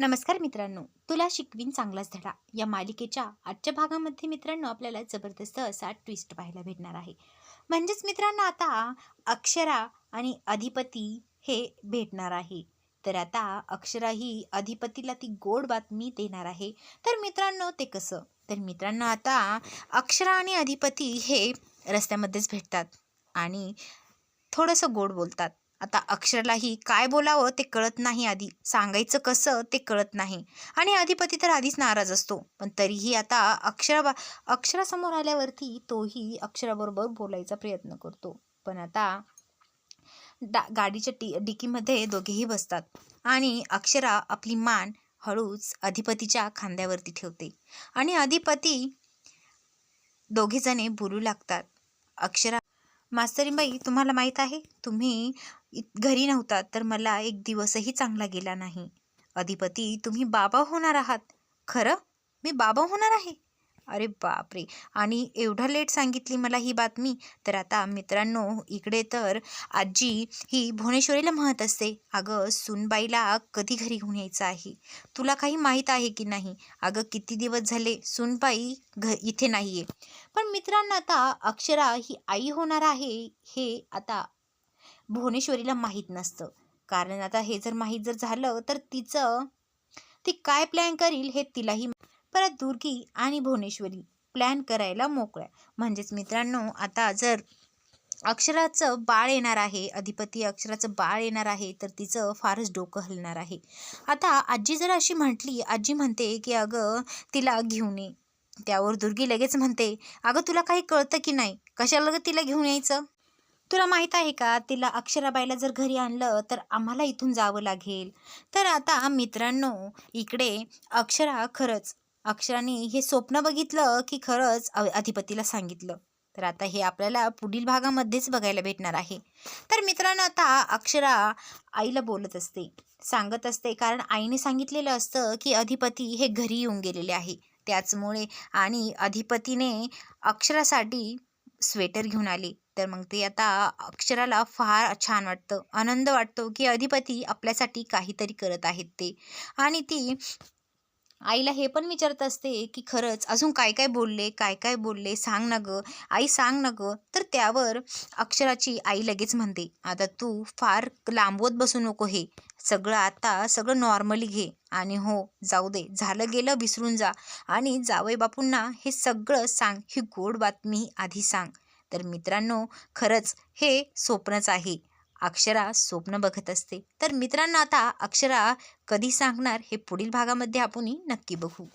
नमस्कार मित्रांनो. तुला शिकवीन चांगलाच धडा. या मालिकेच्या आजच्या भागामध्ये मित्रांनो आपल्याला जबरदस्त असा ट्विस्ट पाहायला भेटणार आहे. म्हणजेच मित्रांनो आता अक्षरा आणि अधिपती हे भेटणार आहे. तर आता अक्षरा ही अधिपतीला ती गोड बातमी देणार आहे. तर मित्रांनो ते कसं? तर मित्रांनो आता अक्षरा आणि अधिपती हे रस्त्यामध्येच भेटतात आणि थोडंसं गोड बोलतात. आता अक्षरलाही काय बोलावं ते कळत नाही आधी. सांगायचं कसं ते कळत नाही. आणि अधिपती तर आधीच नाराज असतो. पण तरीही आता अक्षरा अक्षरासमोर आल्यावरती तोही अक्षराबरोबर बोलायचा प्रयत्न करतो. पण आता डा गाडीच्या टी डिकीमध्ये दोघेही बसतात. आणि अक्षरा आपली मान हळूच अधिपतीच्या खांद्यावरती ठेवते. आणि अधिपती दोघेजणे बोलू लागतात. अक्षरा मास्तरीबाई तुम्हाला माहीत आहे तुम्ही घरी नव्हता तर मला एक दिवसही चांगला गेला नाही. अधिपती तुम्ही बाबा होणार आहात. खरं? मी बाबा होणार आहे? अरे बापरे! आणि एवढं लेट सांगितली मला ही बातमी? तर आता मित्रांनो इकडे तर आजी ही भुवनेश्वरीला म्हणत असते अगं सुनबाईला कधी घरी घेऊन यायचं आहे? तुला काही माहीत आहे की नाही? अगं किती दिवस झाले सुनबाई घ इथे नाही आहे पण मित्रांनो आता अक्षरा ही आई होणार आहे हे आता भुवनेश्वरीला माहीत नसतं. कारण आता हे जर माहीत जर झालं तर तिचं ती काय प्लॅन करील हे तिलाही परत दुर्गी आणि भुवनेश्वरी प्लॅन करायला मोकळ्या. म्हणजेच मित्रांनो आता जर अक्षराचं बाळ येणार आहे अधिपती अक्षराचं बाळ येणार आहे तर तिचं फारच डोकं हलणार आहे. आता आजी जर अशी म्हटली आजी म्हणते की अगं तिला घेऊन ये. त्यावर दुर्गी लगेच म्हणते अगं तुला काही कळतं की नाही? कशाला तिला घेऊन यायचं? तुला माहीत आहे का तिला अक्षराबाईला जर घरी आणलं तर आम्हाला इथून जावं लागेल. तर आता मित्रांनो इकडे अक्षरा खरंच अक्षराने हे स्वप्न बघितलं की खरंच अधिपतीला सांगितलं. तर आता हे आपल्याला पुढील भागामध्येच बघायला भेटणार आहे. तर मित्रांनो आता अक्षरा आईला बोलत असते. सांगत असते कारण आईने सांगितलेलं असतं की अधिपती हे घरी येऊन गेलेले आहे. त्याचमुळे आणि अधिपतीने अक्षरासाठी स्वेटर घेऊन आले. तर मग ते आता अक्षराला फार छान वाटतं. आनंद वाटतो की अधिपती आपल्यासाठी काहीतरी करत आहेत ते. आणि ती आईला हे पण विचारत असते की खरंच अजून काय काय बोलले काय काय बोलले सांग ना गं. आई सांग ना गं. तर त्यावर अक्षराची आई लगेच म्हणते आता तू फार लांबवत बसू नको हे. सगळं आता सगळं नॉर्मली घे. आणि हो जाऊ दे. झालं गेलं विसरून जा. आणि जावई बापूंना हे सगळं सांग. ही गोड बातमी आधी सांग. तर मित्रांनो खरंच हे स्वप्नच आहे. अक्षरा स्वप्न बघत असते. तर मित्रांनो आता अक्षरा कधी सांगणार हे पुढील भागामध्ये आपण नक्की बघू.